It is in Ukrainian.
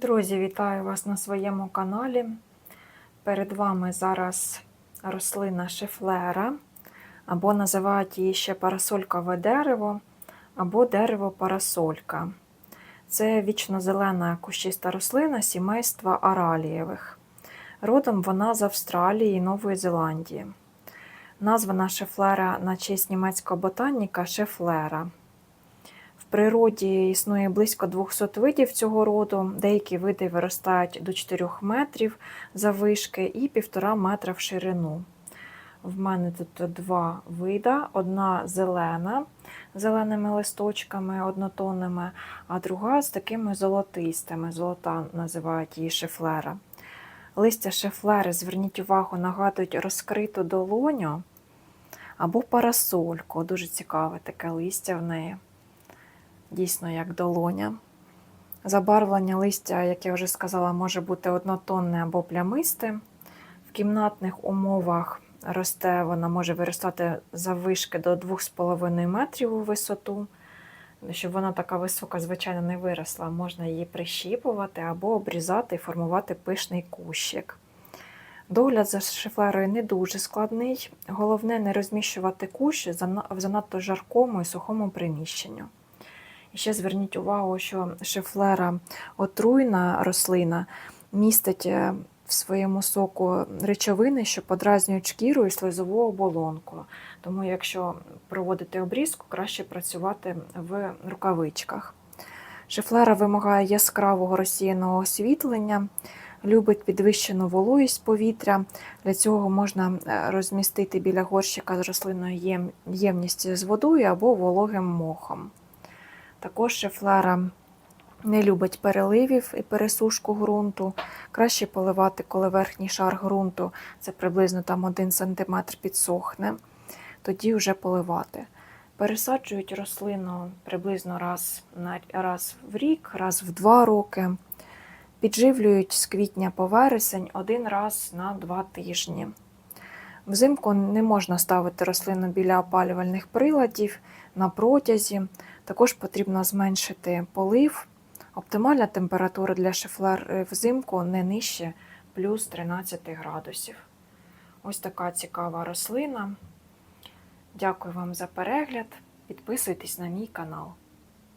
Друзі, вітаю вас на своєму каналі. Перед вами зараз рослина шифлера, або називають її ще парасолькове дерево, або дерево-парасолька. Це вічно-зелена кущиста рослина сімейства аралієвих. Родом вона з Австралії і Нової Зеландії. Названа шифлера на честь німецького ботаніка шифлера. Природі існує близько 200 видів цього роду. Деякі види виростають до 4 метрів заввишки і 1,5 метра в ширину. В мене тут два вида: одна зелена зеленими листочками однотонними, а друга з такими золотистими. Золота називають її шифлера. Листя шифлери, зверніть увагу, нагадують розкриту долоню або парасольку. Дуже цікаве таке листя в неї дійсно як долоня. Забарвлення листя, як я вже сказала, може бути однотонне або плямисте. В кімнатних умовах росте, вона може виростати заввишки до 2,5 метрів у висоту. Щоб вона така висока, звичайно, не виросла, можна її прищіпувати або обрізати і формувати пишний кущик. Догляд за шифлерою не дуже складний. Головне не розміщувати кущ в занадто жаркому і сухому приміщенню. Ще зверніть увагу, що шифлера отруйна рослина містить е, в своєму соку речовини, що подразнюють шкіру і слизову оболонку. Тому, якщо проводити обрізку, краще працювати в рукавичках. Шифлера вимагає яскравого розсіяного освітлення, любить підвищену вологість повітря. Для цього можна е, розмістити біля горщика з рослинною ємністю з водою або вологим мохом. Також шифлера не любить переливів і пересушку ґрунту. Краще поливати, коли верхній шар ґрунту це приблизно там 1 см підсохне, тоді вже поливати. Пересаджують рослину приблизно раз, раз в рік, раз в два роки. Підживлюють з квітня по вересень один раз на два тижні. Взимку не можна ставити рослину біля опалювальних приладів на протязі. Також потрібно зменшити полив. Оптимальна температура для шифлер взимку не нижче плюс 13 градусів. Ось така цікава рослина. Дякую вам за перегляд. Підписуйтесь на мій канал.